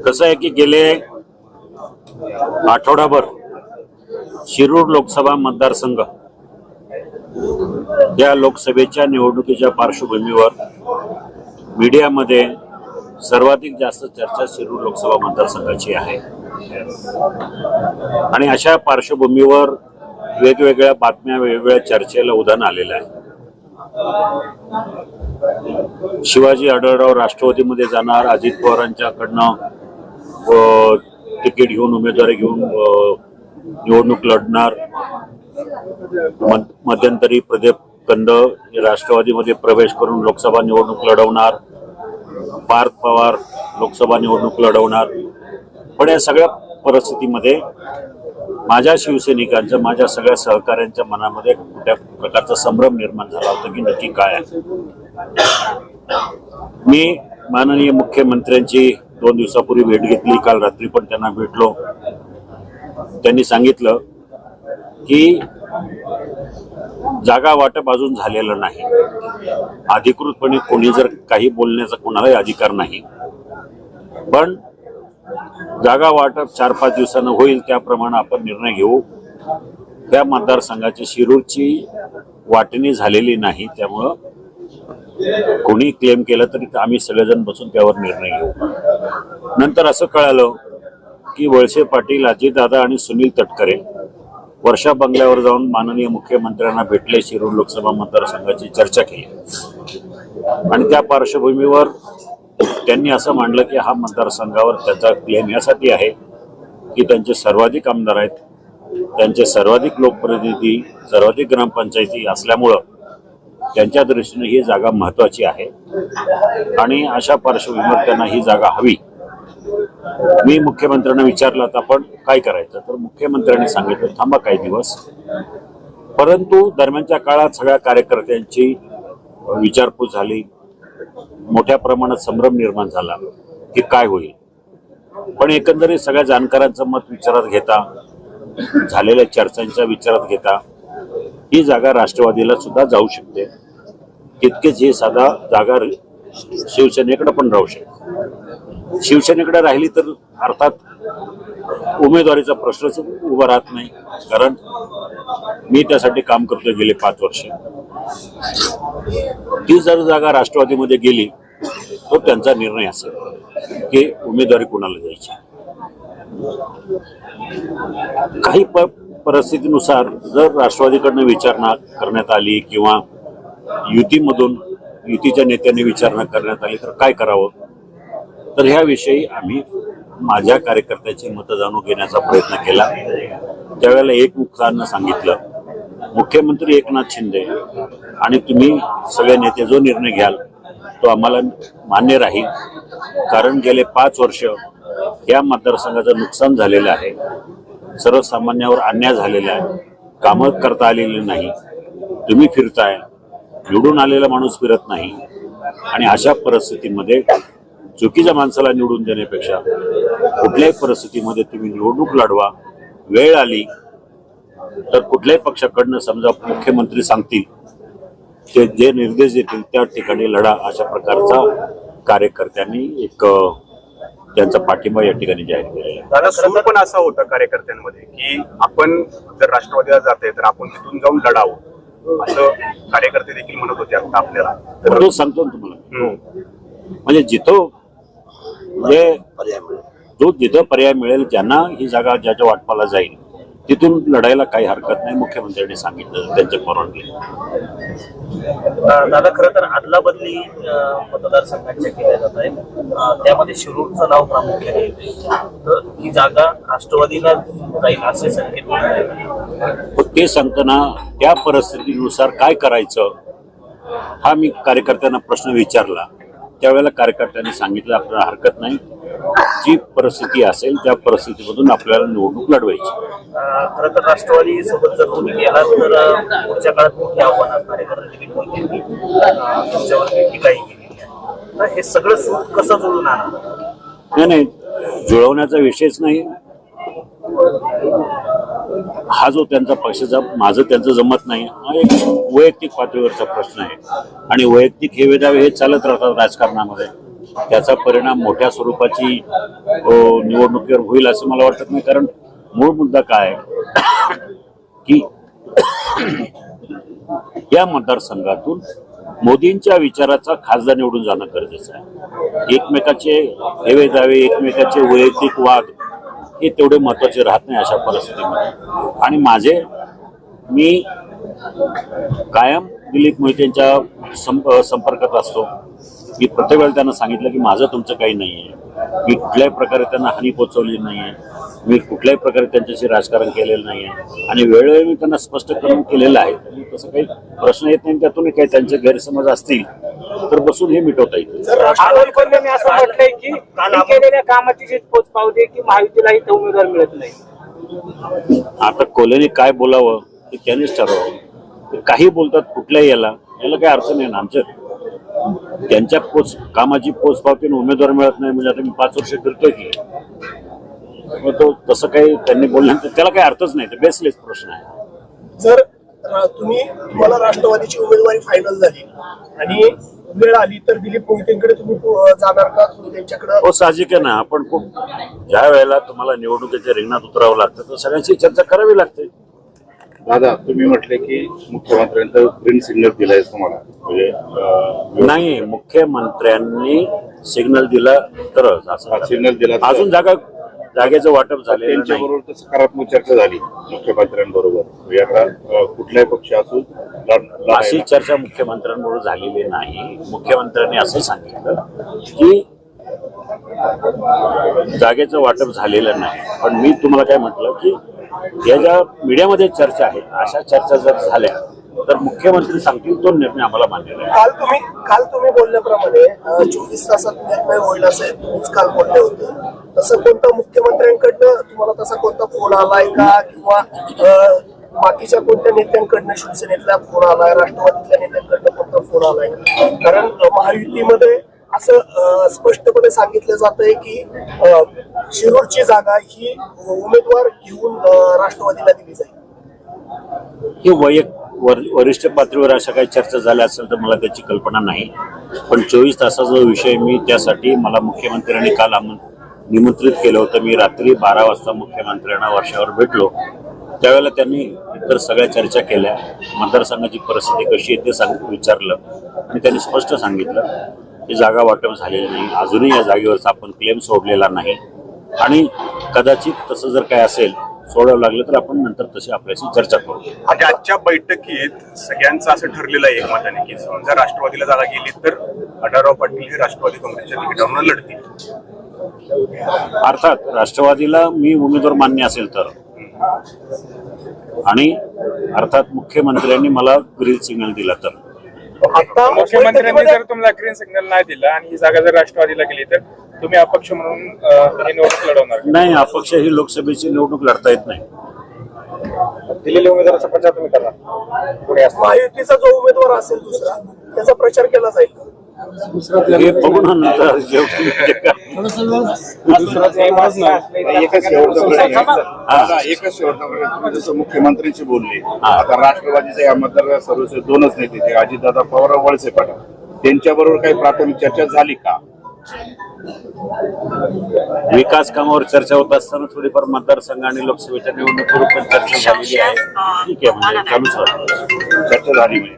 कसं आहे की गेले आठवडाभर शिरूर लोकसभा मतदारसंघ या लोकसभेच्या निवडणुकीच्या पार्श्वभूमीवर मीडियामध्ये सर्वाधिक जास्त चर्चा शिरूर लोकसभा मतदारसंघाची आहे. आणि अशा पार्श्वभूमीवर वेगवेगळ्या बातम्या वेगवेगळ्या चर्चेला उधाण आलेलं आहे. शिवाजी आढळराव राष्ट्रवादीमध्ये जाणार अजित पवारांच्याकडनं तिकीट घेऊन उमेदवारी घेऊन निवडणूक लढणार. मध्यंतरी प्रदीप कंद राष्ट्रवादीमध्ये प्रवेश करून लोकसभा निवडणूक लढवणार. पार्थ पवार लोकसभा निवडणूक लढवणार. पण या सगळ्या परिस्थितीमध्ये माझ्या शिवसैनिकांचं माझ्या सगळ्या सहकाऱ्यांच्या मनामध्ये कुठल्या प्रकारचा संभ्रम निर्माण झाला होता की नक्की काय आहे? मी माननीय मुख्यमंत्र्यांची दोन दिवसापूर्वी भेट घेतली काल रात्री पण त्यांना भेटलो. त्यांनी सांगितलं की जागा वाटप अजून झालेलं नाही. अधिकृतपणे कोणी जर काही बोलण्याचा कोणालाही अधिकार नाही. पण जागा वाटप चार पाच दिवसानं होईल त्याप्रमाणे आपण निर्णय घेऊ. त्या मतदारसंघाची शिरूरची वाटणी झालेली नाही त्यामुळं कोणी क्लेम केलं तरी आम्ही सगळेजण बसून त्यावर निर्णय घेऊ. नंतर असं कळालं की वळसे पाटील अजितदादा आणि सुनील तटकरे वर्षा बंगल्यावर जाऊन माननीय मुख्यमंत्र्यांना भेटले शिरूर लोकसभा मतदारसंघाची चर्चा केली. आणि त्या पार्श्वभूमीवर त्यांनी असं मांडलं की हा मतदारसंघावर त्याचा क्लेम यासाठी आहे की त्यांचे सर्वाधिक आमदार आहेत. त्यांचे सर्वाधिक लोकप्रतिनिधी सर्वाधिक ग्रामपंचायती असल्यामुळं त्यांच्या दृष्टीने ही जागा महत्वाची आहे. आणि अशा पार्श्वभूमीवर त्यांना ही जागा हवी. मी मुख्यमंत्र्यांना विचारलं तर आपण काय करायचं? तर मुख्यमंत्र्यांनी सांगितलं थांबा काही दिवस. परंतु दरम्यानच्या काळात सगळ्या कार्यकर्त्यांची विचारपूस झाली. मोठ्या प्रमाणात संभ्रम निर्माण झाला की काय होईल? पण एकंदरीत सगळ्या जाणकारांचं मत विचारात घेता झालेल्या चर्चांच्या विचारात घेता ही जागा राष्ट्रवादीला सुद्धा जाऊ शकते. तितकेच ही साधा जागा शिवसेनेकडे पण राहू शकते. शिवसेनेकडे राहिली तर अर्थात उमेदवारीचा प्रश्नच उभा राहत नाही कारण मी त्यासाठी काम करतोय गेले पाच वर्ष. ती जर जागा राष्ट्रवादीमध्ये गेली तो त्यांचा निर्णय असेल की उमेदवारी कोणाला द्यायची. काही प परिस्थितीनुसार जर राष्ट्रवादीकडनं विचारणा करण्यात आली किंवा युतीमधून युतीच्या नेत्यांनी विचारणा करण्यात आली तर काय करावं? तर ह्याविषयी आम्ही माझ्या कार्यकर्त्याची मतं जाणून घेण्याचा प्रयत्न केला. त्यावेळेला एक मुखानं सांगितलं मुख्यमंत्री एकनाथ शिंदे आणि तुम्ही सगळे नेते जो निर्णय घ्याल तो आम्हाला मान्य राहील. कारण गेले पाच वर्ष या मतदारसंघाचं नुकसान झालेलं आहे. सर्वसामान्यावर अन्याय झालेला आहे. कामं करता आलेली नाही. तुम्ही फिरताय. निवडून आलेला माणूस फिरत नाही. आणि अशा परिस्थितीमध्ये चुकीच्या माणसाला निवडून देण्यापेक्षा कुठल्याही परिस्थितीमध्ये तुम्ही निवडणूक लढवा. वेळ आली तर कुठल्याही पक्षाकडनं समजा मुख्यमंत्री सांगतील ते जे निर्देश देतील त्या ठिकाणी लढा अशा प्रकारचा कार्यकर्त्यांनी एक त्यांचा पाठिंबा या ठिकाणी जाहीर केलेला दादा सूर पण असा होता कार्यकर्त्यांमध्ये की आपण जर राष्ट्रवादीला जाते तर आपण तिथून जाऊन लढावं. असं कार्यकर्ते देखील म्हणत होते आता आपल्याला. तर तो सांगतो ना तुम्हाला. म्हणजे जिथं म्हणजे जो जिथं पर्याय मिळेल ज्यांना ही जागा ज्याच्या वाटपाला जाईल तिथून लढायला काही हरकत नाही मुख्यमंत्र्यांनी सांगितलं त्यांच्या परवानगी. दादा खरं तर अदला बदली मतदारसंघांच्या केल्या जात आहेत. त्यामध्ये शिरूरचं नाव प्रामुख्याने येते. तर ही जागा राष्ट्रवादीला जाईल असे संकेत ते सांगताना त्या परिस्थितीनुसार काय करायचं हा मी कार्यकर्त्यांना प्रश्न विचारला. त्यावेळेला कार्यकर्त्यांनी सांगितलं आपल्याला हरकत नाही. जी परिस्थिती असेल त्या परिस्थितीमधून आपल्याला निवडणूक लढवायची. खरं तर राष्ट्रवादी सोबत जर तुम्ही गेलात तर पुढच्या काळात मोठी आव्हान असणार आहे कारण दिलीप मोदींनी अ, तुमच्यावर टीकाही केलेली आहे. तर हे सगळं सूत कसं जुळून नाही नाही जुळवण्याचा विषयच नाही. हा जो त्यांचा पक्षाचा माझं त्यांचं जमत नाही. हा एक वैयक्तिक पातळीवरचा प्रश्न आहे. आणि वैयक्तिक हे वेदावे हे चालत राहतात राजकारणामध्ये. त्याचा परिणाम मोठ्या स्वरूपाची निवडणुकीवर होईल असं मला वाटत नाही. कारण मूळ मुद्दा काय की या मतदारसंघातून मोदींच्या विचाराचा खासदार निवडून जाणं गरजेचं आहे. एकमेकाचे हेवे जावे एकमेकाचे वैयक्तिक वाद हे तेवढे महत्त्वाचे राहत नाही अशा परिस्थितीमध्ये. आणि माझे मी कायम दिलीप मोहितेंच्या संप संपर्कात असतो. मी प्रत्येक वेळेला त्यांना सांगितलं की माझं तुमचं काही नाही आहे मी कुठल्याही प्रकारे त्यांना हानी पोचवली नाही आहे मी कुठल्याही प्रकारे त्यांच्याशी राजकारण केलेलं नाही आहे आणि वेळोवेळी मी त्यांना स्पष्ट करून केलेलं आहे. तसं काही प्रश्न येत नाही त्यातून काही त्यांचे गैरसमज असतील तर बसून हे मिटवता येईल. असं म्हटलंय की केलेल्या कामाची पोच पावते की उमेदवार मिळत नाही. आता कोल्हेने काय बोलावं ते त्यांनीच ठरवावं. काही बोलतात कुठल्याही याला. याला काही अर्थ नाही ना. आमच्या त्यांच्या पोच कामाची पोच पावतीने उमेदवार मिळत नाही म्हणजे आता मी पाच वर्ष फिरतोय की. मग तो तसं काही त्यांनी बोलल्यानंतर त्याला काही अर्थच नाही ते बेसलेस प्रश्न आहे. जर रा- तुम्ही तुम्हाला राष्ट्रवादीची उमेदवारी फायनल झाली आणि वेळ आली तर दिलीप मोहितेंकडे तुम्ही जाणार का? तुम्ही त्यांच्याकडे हो साहजिक आहे ना आपण खूप ज्या वेळेला तुम्हाला निवडणुकीच्या रिंगणात उतरावं लागतं तर सगळ्यांशी चर्चा करावी लागते. दादा तुम्ही म्हटले की मुख्यमंत्र्यांचा ग्रीन सिग्नल दिलाय तुम्हाला म्हणजे नाही मुख्यमंत्र्यांनी सिग्नल दिला तरच असं सिग्नल दिला अजून जागा जागेचं वाटप नाही. त्यांच्याबरोबर तर सकारात्मक चर्चा झाली मुख्यमंत्र्यांबरोबर. याकडा कुठलाही पक्ष असू लढ- अशी. चर्चा मुख्यमंत्र्यांबरोबर झालेली नाही. मुख्यमंत्र्यांनी असं सांगितलं की जागेचं वाटप झालेलं नाही. पण मी तुम्हाला काय म्हटलं की या ज्या मीडियामध्ये चर्चा आहे अशा चर्चा जर झाल्या तर मुख्यमंत्री सांगतील तो निर्णय आम्हाला मानलेला आहे काल तुम्ही काल तुम्ही बोलल्याप्रमाणे चोवीस तासात निर्णय होईल असे तुम्हीच काल बोलले होते. तसं कोणता मुख्यमंत्र्यांकडनं तुम्हाला तसा कोणता फोन आलाय का? किंवा बाकीच्या कोणत्या नेत्यांकडनं शिवसेनेतला फोन आलाय राष्ट्रवादीतल्या नेत्यांकडनं कोणता फोन आलाय? कारण महायुतीमध्ये असं स्पष्टपणे सांगितलं जात आहे की शिरूरची जागा ही उमेदवार घेऊन राष्ट्रवादीला दिली जाईल. ही वैयक वर- वरिष्ठ पातळीवर अशा काही चर्चा झाल्या असेल तर मला त्याची कल्पना नाही. पण चोवीस तासाचा विषय मी त्यासाठी मला मुख्यमंत्र्यांनी काल निमंत्रित केलं होतं. मी रात्री बारा वाजता मुख्यमंत्र्यांना वर्षावर भेटलो. त्यावेळेला त्यांनी इतर सगळ्या चर्चा केल्या. मतदारसंघाची परिस्थिती कशी आहे ते सांग विचारलं. आणि त्यांनी स्पष्ट सांगितलं. की जागा वाटप झालेली नाही. अजूनही या जागेवरचा आपण क्लेम सोडलेला नाही. आणि कदाचित तसं जर काय असेल सोडावं लागलं तर आपण नंतर तशी आपल्याशी चर्चा करू. म्हणजे आजच्या बैठकीत सगळ्यांचं असं ठरलेलं आहे एकमताने की समजा राष्ट्रवादीला जागा गेली तर आढळराव पाटील हे राष्ट्रवादी काँग्रेसच्या तिकिटावरून लढतील. अर्थात राष्ट्रवादीला मी उमेदवार मान्य असेल तर. आणि अर्थात मुख्यमंत्र्यांनी मला ग्रीन सिग्नल दिला तर. आता मुख्यमंत्र्यांनी जर तुम्हाला ग्रीन सिग्नल नाही दिला आणि ही जागा जर राष्ट्रवादीला गेली तर तुम्ही अपक्ष म्हणून ही निवडणूक लढवणार का? नाही अपक्ष ही लोकसभेची निवडणूक लढता येत नाही. दिलेल्या उमेदवाराचा प्रचार तुम्ही करा पुढे महायुतीचा जो उमेदवार असेल दुसरा त्याचा प्रचार केला जाईल. हे बघू ना नंतर. एकच शेवटचा. हा. जसं मुख्यमंत्र्यांशी बोलले आता राष्ट्रवादीचे या मतदार सर्वस्व दोनच नेते ते अजितदादा पवार वळसे पाटील. त्यांच्याबरोबर काही प्राथमिक चर्चा झाली का? विकास कामावर चर्चा होत असताना थोडीफार मतदारसंघ आणि लोकसभेच्या निवडणुकीवर पण चर्चा झालेली आहे. ठीक आहे म्हणजे चालूच चर्चा झाली म्हणजे.